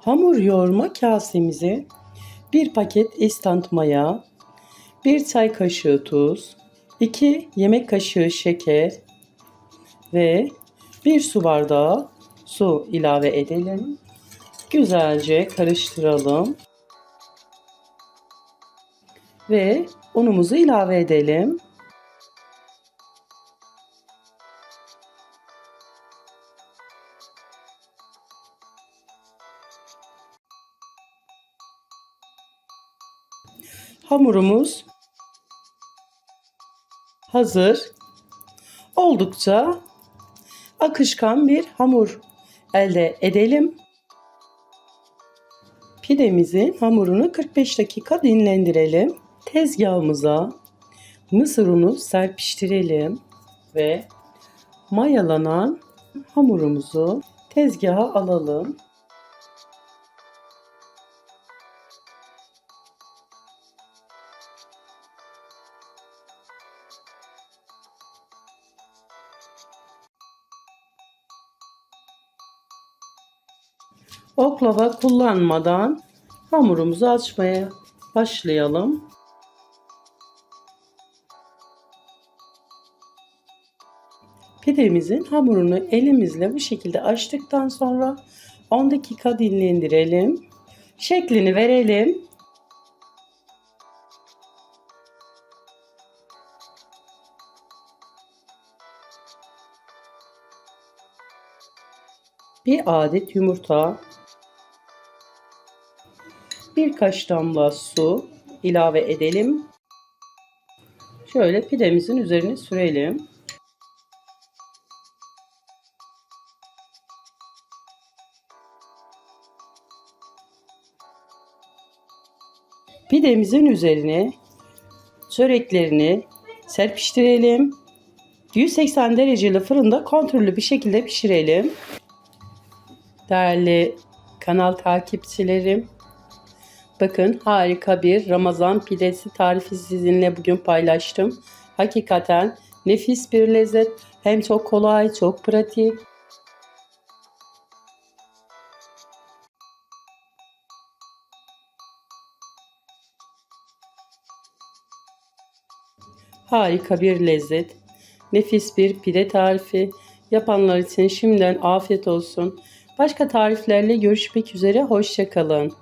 Hamur yoğurma kasemize bir paket instant maya, bir çay kaşığı tuz, 2 yemek kaşığı şeker ve bir su bardağı su ilave edelim. Güzelce karıştıralım. Ve unumuzu ilave edelim. Hamurumuz hazır. Oldukça akışkan bir hamur elde edelim. Pidemizin hamurunu 45 dakika dinlendirelim. Tezgahımıza mısır unu serpiştirelim ve mayalanan hamurumuzu tezgaha alalım. Oklava kullanmadan hamurumuzu açmaya başlayalım. Pidemizin hamurunu elimizle bu şekilde açtıktan sonra 10 dakika dinlendirelim. Şeklini verelim. Bir adet yumurta, birkaç damla su ilave edelim. Şöyle pidemizin üzerine sürelim. Pidemizin üzerine çöreklerini serpiştirelim. 180 dereceli fırında kontrollü bir şekilde pişirelim. Değerli kanal takipçilerim, bakın harika bir Ramazan pidesi tarifi sizinle bugün paylaştım. Hakikaten nefis bir lezzet. Hem çok kolay, çok pratik. Harika bir lezzet. Nefis bir pide tarifi. Yapanlar için şimdiden afiyet olsun. Başka tariflerle görüşmek üzere. Hoşçakalın.